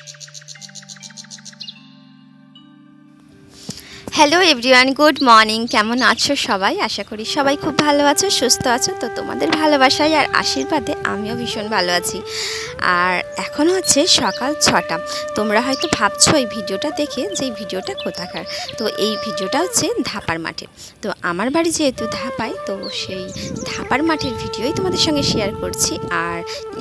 うん。হ্যালো everyone good morning কেমন আছো সবাই? আশা করি সবাই খুব ভালো আছো, সুস্থ আছো। তো তোমাদের ভালোবাসায় আর আশীর্বাদে আমিও ভীষণ ভালো আছি। আর এখন হচ্ছে সকাল ছটা। তোমরা হয়তো ভাবছ এই ভিডিওটা দেখে যে এই ভিডিওটা কোথাকার? তো এই ভিডিওটা হচ্ছে ধাপার মাঠে। তো আমার বাড়ি যেহেতু ধাপায়, তো সেই ধাপার মাঠের ভিডিওই তোমাদের সঙ্গে শেয়ার করছি। আর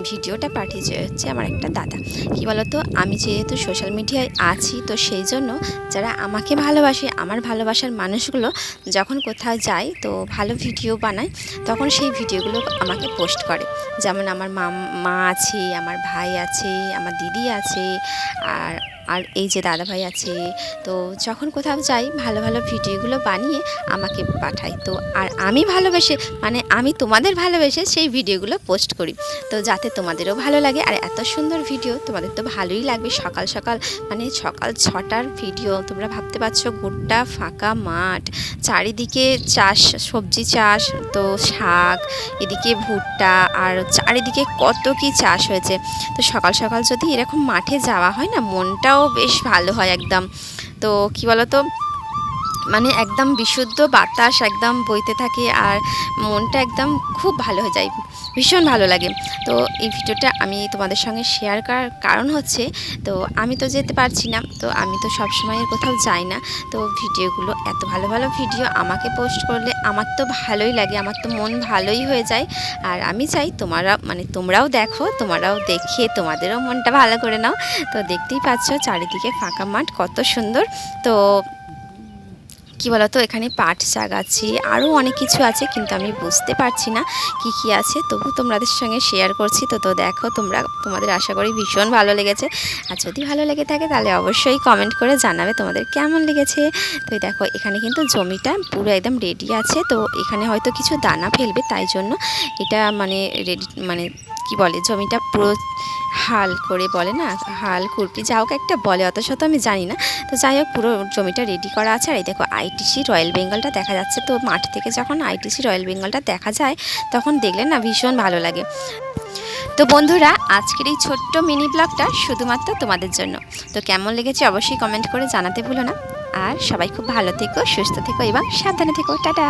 ভিডিওটা পাঠিয়েছে হচ্ছে আমার একটা দাদা। কী বলতো? আমি যেহেতু সোশ্যাল মিডিয়ায় আছি, তো সেই জন্য যারা আমাকে ভালোবাসে আমার ভালোবাসার মানুষগুলো যখন কোথাও যায়, তো ভালো ভিডিও বানায়, তখন সেই ভিডিওগুলো আমাকে পোস্ট করে। যেমন আমার মা মা আছে, আমার ভাই আছে, আমার দিদি আছে, আর আর এই যে দাদা ভাই আছে, তো যখন কোথাও যাই, ভালো ভালো ভিডিওগুলো বানিয়ে আমাকে পাঠায়। তো আর আমি ভালোবেসে মানে আমি তোমাদের ভালোবেসে সেই ভিডিওগুলো পোস্ট করি। তো যাতে তোমাদেরও ভালো লাগে, আর এত সুন্দর ভিডিও, তোমাদের তো ভালোই লাগবে। সকাল সকাল মানে সকাল ছটার ভিডিও, তোমরা ভাবতে পারছ গোটা ফাঁকা মাঠ। চারিদিকে চাষ, সবজি চাষ, তো শাক, এদিকে ভুট্টা, আর চারিদিকে কত কি চাষ হয়েছে। তো সকাল সকাল যদি এরকম মাঠে যাওয়া হয় না, মনটাও বেশ ভালো হয় একদম। তো কি বলতো? মানে একদম বিশুদ্ধ বাতাস একদম বইতে থাকে আর মনটা একদম খুব ভালো হয়ে যায়, ভীষণ ভালো লাগে। তো এই ভিডিওটা আমি তোমাদের সঙ্গে শেয়ার করার কারণ হচ্ছে, তো আমি তো যেতে পারছি না, তো আমি তো সব সময় কোথাও যাই না। তো ভিডিওগুলো এত ভালো ভালো ভিডিও আমাকে পোস্ট করলে আমার তো ভালোই লাগে, আমার তো মন ভালোই হয়ে যায়। আর আমি চাই তোমরা মানে তোমরাও দেখো, তোমরাও দেখে তোমাদেরও মনটা ভালো করে নাও। তো দেখতেই পাচ্ছ চারিদিকে ফাঁকা মাঠ, কত সুন্দর। তো কী বলতো, এখানে পাট শাক আছে আরও অনেক কিছু আছে, কিন্তু আমি বুঝতে পারছি না কি কি আছে। তবু তোমাদের সঙ্গে শেয়ার করছি। তো তো দেখো, তোমরা, তোমাদের আশা করি ভীষণ ভালো লেগেছে। আর যদি ভালো লেগে থাকে, তাহলে অবশ্যই কমেন্ট করে জানাবে তোমাদের কেমন লেগেছে। তো দেখো, এখানে কিন্তু জমিটা পুরো একদম রেডি আছে। তো, এখানে হয়তো কিছু দানা ফেলবে, তাই জন্য এটা মানে রেডি মানে কি বলে, জমিটা পুরো হাল করে বলে না, হাল কুরপি যা হোক একটা বলে অত শত আমি জানি না। তো যাই হোক, পুরো জমিটা রেডি করা আছে। আর এই দেখো আইটিসি রয়্যাল বেঙ্গলটা দেখা যাচ্ছে তো মাঠ থেকে যখন আইটিসি রয়্যাল বেঙ্গলটা দেখা যায়, তখন দেখলে না ভীষণ ভালো লাগে। তো বন্ধুরা, আজকের এই ছোট্ট মিনি ব্লগটা শুধুমাত্র তোমাদের জন্য। তো কেমন লেগেছে অবশ্যই কমেন্ট করে জানাতে ভুলো না। আর সবাই খুব ভালো থেকো, সুস্থ থেকো এবং সাবধানে থেকো। টাটা!